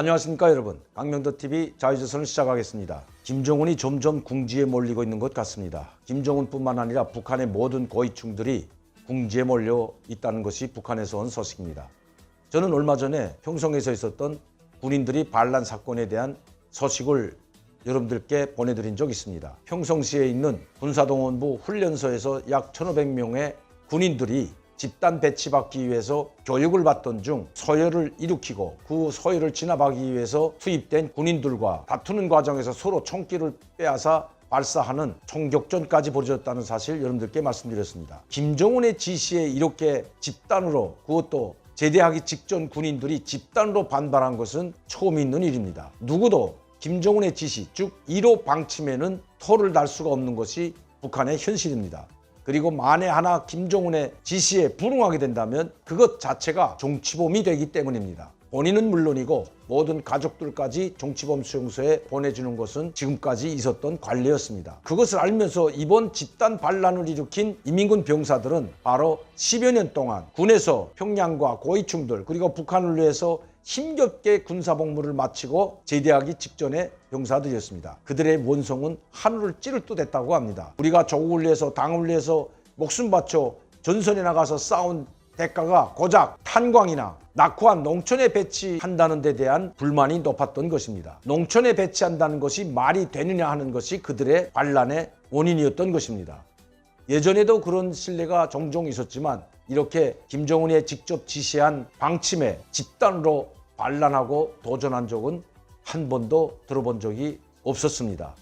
안녕하십니까 여러분. 강명도TV 자유조선을 시작하겠습니다. 김정은이 점점 궁지에 몰리고 있는 것 같습니다. 김정은뿐만 아니라 북한의 모든 고위층들이 궁지에 몰려 있다는 것이 북한에서 온 소식입니다. 저는 얼마 전에 평성에서 있었던 군인들이 반란 사건에 대한 소식을 여러분들께 보내드린 적 있습니다. 평성시에 있는 군사동원부 훈련소에서 약 1500명의 군인들이 집단 배치받기 위해서 교육을 받던 중 서열을 일으키고 그 서열을 진압하기 위해서 투입된 군인들과 다투는 과정에서 서로 총기를 빼앗아 발사하는 총격전까지 벌어졌다는 사실 여러분들께 말씀드렸습니다. 김정은의 지시에 이렇게 집단으로 그것도 제대하기 직전 군인들이 집단으로 반발한 것은 처음 있는 일입니다. 누구도 김정은의 지시, 즉 1호 방침에는 토를 달 수가 없는 것이 북한의 현실입니다. 그리고 만에 하나 김정은의 지시에 불응하게 된다면 그것 자체가 정치범이 되기 때문입니다. 본인은 물론이고 모든 가족들까지 정치범 수용소에 보내주는 것은 지금까지 있었던 관례였습니다. 그것을 알면서 이번 집단 반란을 일으킨 이민군 병사들은 바로 10여 년 동안 군에서 평양과 고위층들 그리고 북한을 위해서 힘겹게 군사복무를 마치고 제대하기 직전의 병사들이었습니다. 그들의 원성은 하늘을 찌를 듯 했다고 합니다. 우리가 조국을 위해서 당을 위해서 목숨 바쳐 전선에 나가서 싸운 대가가 고작 탄광이나 낙후한 농촌에 배치한다는 데 대한 불만이 높았던 것입니다. 농촌에 배치한다는 것이 말이 되느냐 하는 것이 그들의 반란의 원인이었던 것입니다. 예전에도 그런 신뢰가 종종 있었지만 이렇게 김정은의 직접 지시한 방침에 집단으로 반란하고 도전한 적은 한 번도 들어본 적이 없었습니다.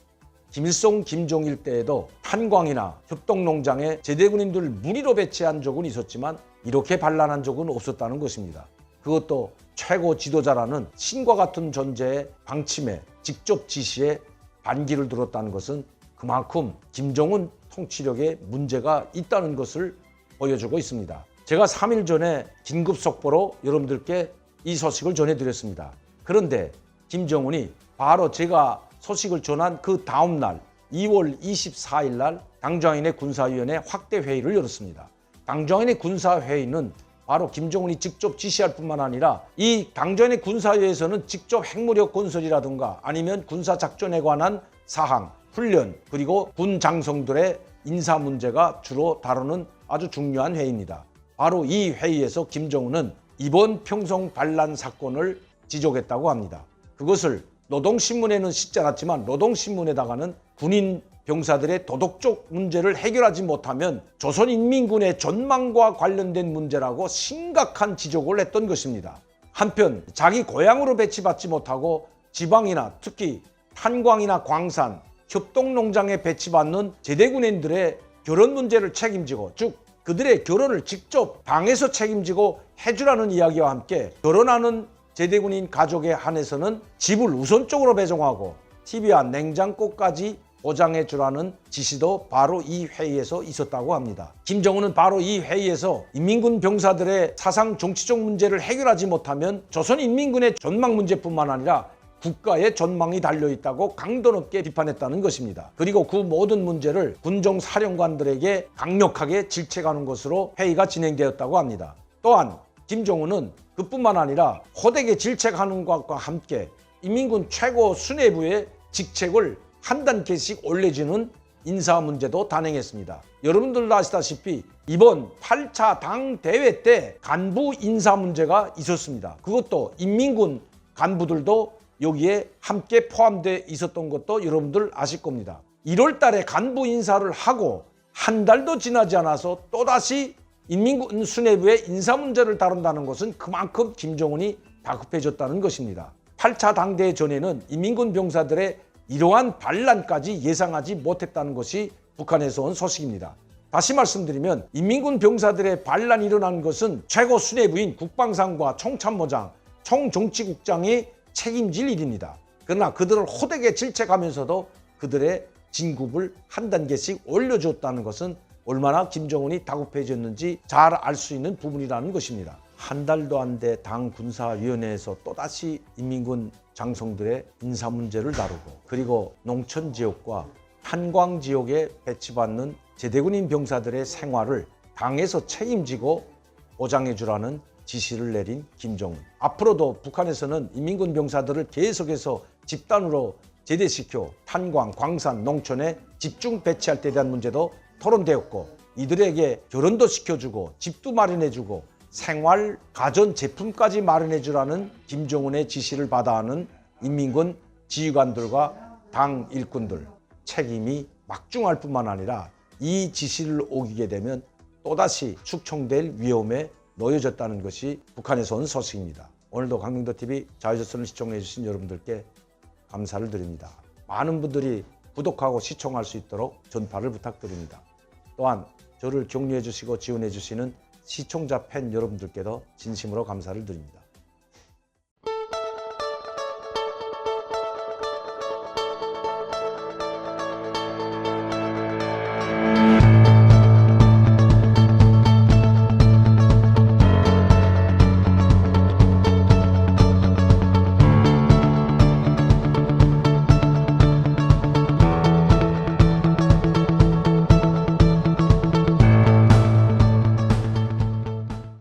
김일성, 김정일 때에도 탄광이나 협동농장에 제대군인들 무리로 배치한 적은 있었지만 이렇게 반란한 적은 없었다는 것입니다. 그것도 최고 지도자라는 신과 같은 존재의 방침에 직접 지시에 반기를 들었다는 것은 그만큼 김정은 통치력에 문제가 있다는 것을 보여주고 있습니다. 제가 3일 전에 긴급 속보로 여러분들께 이 소식을 전해드렸습니다. 그런데 김정은이 바로 제가 소식을 전한 그 다음 날 2월 24일 날 당정인의 군사위원회 확대 회의를 열었습니다. 당정인의 군사회의는 바로 김정은이 직접 지시할 뿐만 아니라 이 당정인의 군사회에서는 직접 핵무력 건설이라든가 아니면 군사작전에 관한 사항, 훈련 그리고 군 장성들의 인사 문제가 주로 다루는 아주 중요한 회의입니다. 바로 이 회의에서 김정은은 이번 평성 반란 사건을 지적했다고 합니다. 그것을 노동신문에는 싣지 않았지만 노동신문에다가는 군인 병사들의 도덕적 문제를 해결하지 못하면 조선인민군의 전망과 관련된 문제라고 심각한 지적을 했던 것입니다. 한편 자기 고향으로 배치받지 못하고 지방이나 특히 탄광이나 광산, 협동농장에 배치받는 제대군인들의 결혼 문제를 책임지고 즉 그들의 결혼을 직접 당에서 책임지고 해주라는 이야기와 함께 결혼하는 제대군인 가족에 한해서는 집을 우선적으로 배정하고 TV와 냉장고까지 보장해 주라는 지시도 바로 이 회의에서 있었다고 합니다. 김정은은 바로 이 회의에서 인민군 병사들의 사상 정치적 문제를 해결하지 못하면 조선인민군의 전망 문제뿐만 아니라 국가의 전망이 달려 있다고 강도 높게 비판했다는 것입니다. 그리고 그 모든 문제를 군정 사령관들에게 강력하게 질책하는 것으로 회의가 진행되었다고 합니다. 또한 김정은은 그뿐만 아니라 호되게 질책하는 것과 함께 인민군 최고 수뇌부의 직책을 한 단계씩 올려주는 인사 문제도 단행했습니다. 여러분들도 아시다시피 이번 8차 당 대회 때 간부 인사 문제가 있었습니다. 그것도 인민군 간부들도 여기에 함께 포함되어 있었던 것도 여러분들 아실 겁니다. 1월 달에 간부 인사를 하고 한 달도 지나지 않아서 또다시 인민군 수뇌부의 인사 문제를 다룬다는 것은 그만큼 김정은이 다급해졌다는 것입니다. 8차 당대회 전에는 인민군 병사들의 이러한 반란까지 예상하지 못했다는 것이 북한에서 온 소식입니다. 다시 말씀드리면 인민군 병사들의 반란이 일어난 것은 최고 수뇌부인 국방상과 총참모장, 총정치국장이 책임질 일입니다. 그러나 그들을 호되게 질책하면서도 그들의 진급을 한 단계씩 올려줬다는 것은 얼마나 김정은이 다급해졌는지 잘 알 수 있는 부분이라는 것입니다. 한 달도 안 돼 당 군사위원회에서 또다시 인민군 장성들의 인사 문제를 다루고 그리고 농촌 지역과 한광 지역에 배치받는 제대군인 병사들의 생활을 당에서 책임지고 보장해 주라는 지시를 내린 김정은. 앞으로도 북한에서는 인민군 병사들을 계속해서 집단으로 제대시켜 탄광, 광산, 농촌에 집중 배치할 때 대한 문제도 토론되었고 이들에게 결혼도 시켜주고 집도 마련해주고 생활 가전 제품까지 마련해주라는 김정은의 지시를 받아 하는 인민군 지휘관들과 당 일꾼들 책임이 막중할 뿐만 아니라 이 지시를 오기게 되면 또다시 축청될 위험에 놓여졌다는 것이 북한에서 온 소식입니다. 오늘도 강릉도 TV 자유조선을 시청해 주신 여러분들께 감사를 드립니다. 많은 분들이 구독하고 시청할 수 있도록 전파를 부탁드립니다. 또한 저를 격려해 주시고 지원해 주시는 시청자 팬 여러분들께도 진심으로 감사를 드립니다.